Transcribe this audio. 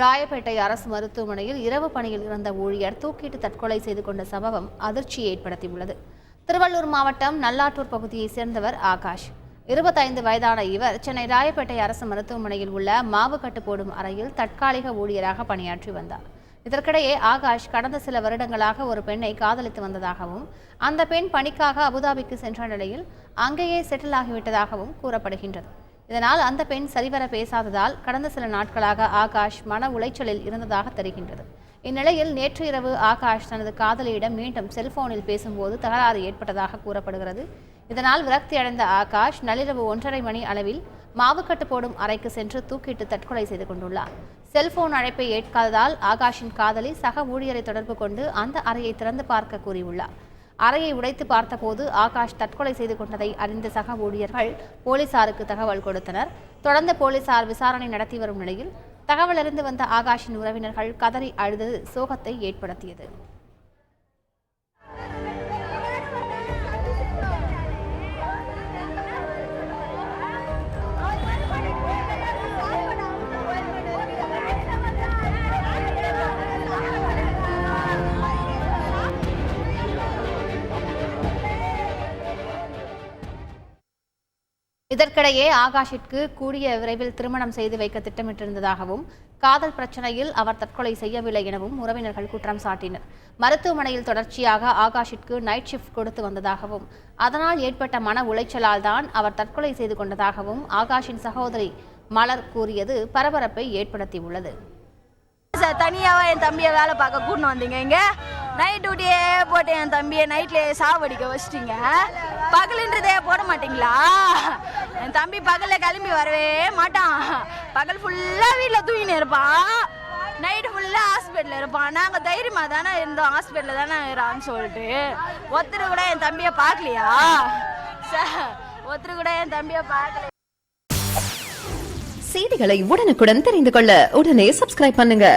ராயப்பேட்டை அரசு மருத்துவமனையில் இரவு பணியில் இருந்த ஊழியர் தூக்கிட்டு தற்கொலை செய்து கொண்ட சம்பவம் அதிர்ச்சியை ஏற்படுத்தியுள்ளது. திருவள்ளூர் மாவட்டம் நல்லாட்டூர் பகுதியைச் சேர்ந்தவர் ஆகாஷ். இருபத்தைந்து வயதான இவர் சென்னை ராயப்பேட்டை அரசு மருத்துவமனையில் உள்ள மாவு கட்டு போடும் அறையில் தற்காலிக ஊழியராக பணியாற்றி வந்தார். இதற்கிடையே ஆகாஷ் கடந்த சில வருடங்களாக ஒரு பெண்ணை காதலித்து வந்ததாகவும் அந்த பெண் பணிக்காக அபுதாபிக்கு சென்ற நிலையில் அங்கேயே செட்டில் ஆகிவிட்டதாகவும் கூறப்படுகின்றது. இதனால் அந்த பெண் சரிவர பேசாததால் கடந்த சில நாட்களாக ஆகாஷ் மன உளைச்சலில் இருந்ததாக தெரிகின்றது. இந்நிலையில் நேற்று இரவு ஆகாஷ் தனது காதலியிடம் மீண்டும் செல்போனில் பேசும்போது தகராறு ஏற்பட்டதாக கூறப்படுகிறது. இதனால் விரக்தி அடைந்த ஆகாஷ் நள்ளிரவு ஒன்றரை மணி அளவில் மாவுக்கட்டு போடும் அறைக்கு சென்று தூக்கிட்டு தற்கொலை செய்து கொண்டுள்ளார். செல்போன் அழைப்பை ஏற்காததால் ஆகாஷின் காதலி சக ஊழியரை தொடர்பு கொண்டு அந்த அறையை திறந்து பார்க்க கூறியுள்ளார். அறையை உடைத்து பார்த்தபோது ஆகாஷ் தற்கொலை செய்து கொண்டதை அறிந்த சக ஊழியர்கள் போலீசாருக்கு தகவல் கொடுத்தனர். தொடர்ந்து போலீசார் விசாரணை நடத்தி வரும் நிலையில் தகவலறிந்து வந்த ஆகாஷின் உறவினர்கள் கதறி அழுதது சோகத்தை ஏற்படுத்தியது. இதற்கிடையே ஆகாஷிற்கு கூடிய விரைவில் திருமணம் செய்து வைக்க திட்டமிட்டிருந்ததாகவும் காதல் பிரச்சனையில் அவர் தற்கொலை செய்யவில்லை எனவும் உறவினர்கள் குற்றம் சாட்டினர். மருத்துவமனையில் தொடர்ச்சியாக ஆகாஷிற்கு நைட் ஷிஃப்ட் கொடுத்து வந்ததாகவும் அதனால் ஏற்பட்ட மன உளைச்சலால் தான் அவர் தற்கொலை செய்து கொண்டதாகவும் ஆகாஷின் சகோதரி மலர் கூறியது பரபரப்பை ஏற்படுத்தியுள்ளது. சார் தனியாவா என் தம்பியை வேலை பார்க்க கூட்டின்னு வந்தீங்க இங்க? நைட் டியூட்டியே போட்டு என் தம்பியை நைட்லயே சாவடிக்க வச்சிட்டீங்க பகலுன்றதே போட மாட்டீங்களா? என் தம்பி பகல்ல கிளம்பி வரவே மாட்டான். பகல் ஃபுல்லா வீட்டில் தூங்கினு இருப்பான் நைட்டு ஃபுல்லாக ஹாஸ்பிட்டலில் இருப்பான் நாங்கள் தைரியமாக தானே இருந்தோம். ஹாஸ்பிட்டலில் தானே இருக்கிறான்னு சொல்லிட்டு. ஒருத்தர் கூட என் தம்பியை பார்க்கலையா? ஒருத்தர் கூட என் தம்பியை பார்க்கல. செய்திகளை உடனுக்குடன் தெரிந்து கொள்ள உடனே சப்ஸ்கிரைப் பண்ணுங்க.